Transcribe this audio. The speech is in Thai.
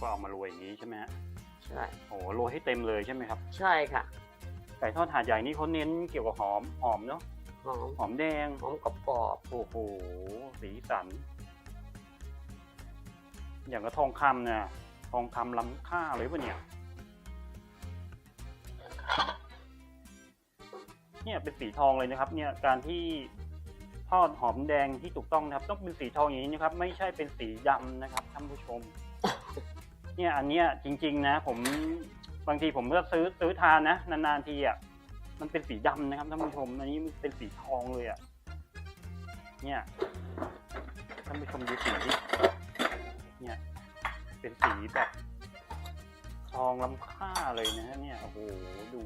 ก็เอามาโรยอย่างนี้ใช่ไหมฮะใช่ โอ้โหโรยให้เต็มเลยใช่ไหมครับใช่ค่ะ ไก่ทอดหาดใหญ่นี่เขาเน้นเกี่ยวกับหอมหอมเนาะหอมหอมแดงหอมกรอบโอ้โหสีสัน อย่างกับทองคำเนี่ยทองคำล้ำค่าเลยปะเนี่ย เนี่ยเป็นสีทองเลยนะครับ เนี่ยการที่ทอดหอมแดงที่ถูกต้องนะครับ ต้องเป็นสีทองอย่างนี้นะครับ ไม่ใช่เป็นสีดำนะครับท่านผู้ชม เนี่ยอันเนี้ยจริง ๆ นะ ผมบางทีผมก็ซื้อซื้อทานนะนานๆทีอะมันเป็นสีดำนะครับท่านผู้ชมอันนี้มันเป็นสีทองเลยอะเนี่ยท่านผู้ชมดูสีเนี่ยเป็นสีแบบทองล้ำค่าเลยนะเนี่ยโอ้โหดู